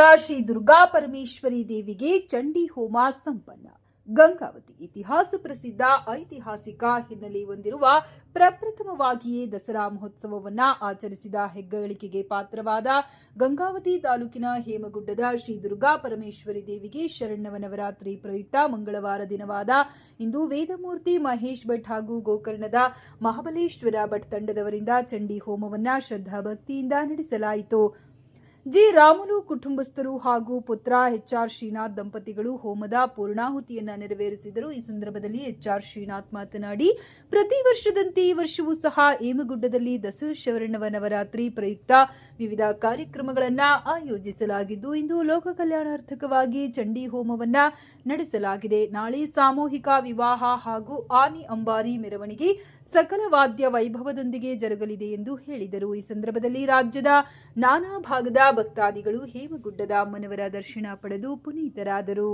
ಶ್ರೀ ದುರ್ಗಾ ಪರಮೇಶ್ವರಿ ದೇವಿಗೆ ಚಂಡಿ ಹೋಮ ಸಂಪನ್ನ. ಗಂಗಾವತಿ ಇತಿಹಾಸ ಪ್ರಸಿದ್ಧ ಐತಿಹಾಸಿಕ ಹಿನ್ನೆಲೆ ಹೊಂದಿರುವ ಪ್ರಪ್ರಥಮವಾಗಿಯೇ ದಸರಾ ಮಹೋತ್ಸವವನ್ನು ಆಚರಿಸಿದ ಹೆಗ್ಗಳಿಕೆಗೆ ಪಾತ್ರವಾದ ಗಂಗಾವತಿ ತಾಲೂಕಿನ ಹೇಮಗುಡ್ಡದ ಶ್ರೀ ದುರ್ಗಾ ಪರಮೇಶ್ವರಿ ದೇವಿಗೆ ಶರಣ್ಣವ ನವರಾತ್ರಿ ಪ್ರಯುಕ್ತ ಮಂಗಳವಾರ ದಿನವಾದ ಇಂದು ವೇದಮೂರ್ತಿ ಮಹೇಶ್ ಭಟ್ ಹಾಗೂ ಗೋಕರ್ಣದ ಮಹಾಬಲೇಶ್ವರ ಭಟ್ ತಂಡದವರಿಂದ ಚಂಡಿ ಹೋಮವನ್ನ ಶ್ರದ್ಧಾ ಭಕ್ತಿಯಿಂದ ನಡೆಸಲಾಯಿತು. ಜಿ ರಾಮುಲು ಕುಟುಂಬಸ್ಥರು ಹಾಗೂ ಪುತ್ರ ಎಚ್ಆರ್ ಶ್ರೀನಾಥ್ ದಂಪತಿಗಳು ಹೋಮದ ಪೂರ್ಣಾಹುತಿಯನ್ನ ನೆರವೇರಿಸಿದರು. ಈ ಸಂದರ್ಭದಲ್ಲಿ ಎಚ್ಆರ್ ಶ್ರೀನಾಥ್ ಮಾತನಾಡಿ, ಪ್ರತಿ ವರ್ಷದಂತೆ ಈ ವರ್ಷವೂ ಸಹ ಏಮಗುಡ್ಡದಲ್ಲಿ ದಸರಾ ಶವರ್ಣವ ನವರಾತ್ರಿ ಪ್ರಯುಕ್ತ ವಿವಿಧ ಕಾರ್ಯಕ್ರಮಗಳನ್ನು ಆಯೋಜಿಸಲಾಗಿದ್ದು, ಇಂದು ಲೋಕ ಕಲ್ಯಾಣಾರ್ಥಕವಾಗಿ ಚಂಡಿ ಹೋಮವನ್ನು ನಡೆಸಲಾಗಿದೆ. ನಾಳೆ ಸಾಮೂಹಿಕ ವಿವಾಹ ಹಾಗೂ ಆನಿ ಅಂಬಾರಿ ಮೆರವಣಿಗೆ ಸಕಲ ವಾದ್ಯ ವೈಭವದೊಂದಿಗೆ ಜರುಗಲಿದೆ ಎಂದು ಹೇಳಿದರು. ಈ ಸಂದರ್ಭದಲ್ಲಿ ರಾಜ್ಯದ ನಾನಾ ಭಾಗದ ಭಕ್ತಾದಿಗಳು ಹೇಮಗುಡ್ಡದ ಅಮ್ಮನವರ ದರ್ಶನ ಪಡೆದು ಪುನೀತರಾದರು.